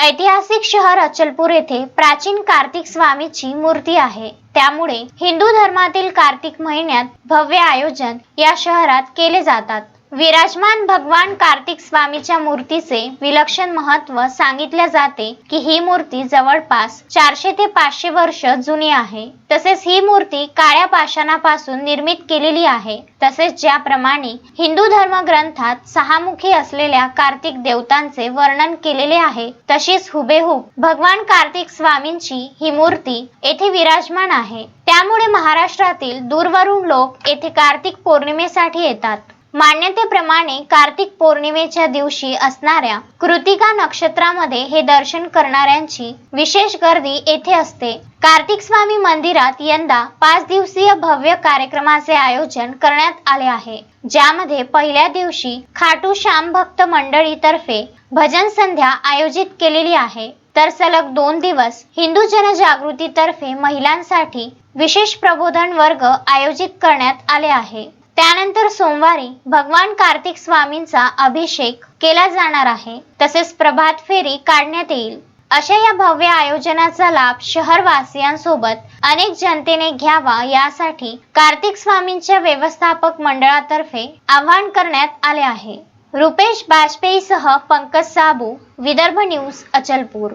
ऐतिहासिक शहर अचलपूर येथे प्राचीन कार्तिक स्वामीची मूर्ती आहे. त्यामुळे हिंदू धर्मातील कार्तिक महिन्यात भव्य आयोजन या शहरात केले जातात. विराजमान भगवान कार्तिक स्वामीच्या मूर्तीचे विलक्षण महत्त्व सांगितले जाते की ही मूर्ती जवळपास चारशे ते पाचशे वर्ष जुनी आहे. तसेच ही मूर्ती काळ्या पाषाणापासून निर्मित केलेली आहे. तसेच ज्याप्रमाणे हिंदू धर्म ग्रंथात सहामुखी असलेल्या कार्तिक देवतांचे वर्णन केलेले आहे तशीच हुबेहूब भगवान कार्तिक स्वामींची ही मूर्ती येथे विराजमान आहे. त्यामुळे महाराष्ट्रातील दूरवरून लोक येथे कार्तिक पौर्णिमेसाठी येतात. मान्यतेप्रमाणे कार्तिक पौर्णिमेच्या दिवशी असणाऱ्या कृतिका नक्षत्रामध्ये हे दर्शन करणाऱ्यांची विशेष गर्दी येथे असते. कार्तिक स्वामी मंदिरात यंदा पाच दिवसीय भव्य कार्यक्रमाचे आयोजन करण्यात आले आहे. ज्यामध्ये पहिल्या दिवशी खाटू श्याम भक्त मंडळीतर्फे भजन संध्या आयोजित केलेली आहे. तर सलग दोन दिवस हिंदू जनजागृतीतर्फे महिलांसाठी विशेष प्रबोधन वर्ग आयोजित करण्यात आले आहे. त्यानंतर सोमवारी भगवान कार्तिक स्वामींचा अभिषेक केला जाणार आहे. तसेच प्रभात फेरी काढण्यात येईल. अशा या भव्य आयोजनाचा लाभ शहरवासियांसोबत अनेक जनतेने घ्यावा यासाठी कार्तिक स्वामींच्या व्यवस्थापक मंडळातर्फे आवाहन करण्यात आले आहे. रुपेश बाजपेयीसह पंकज साबू विदर्भ न्यूज अचलपूर.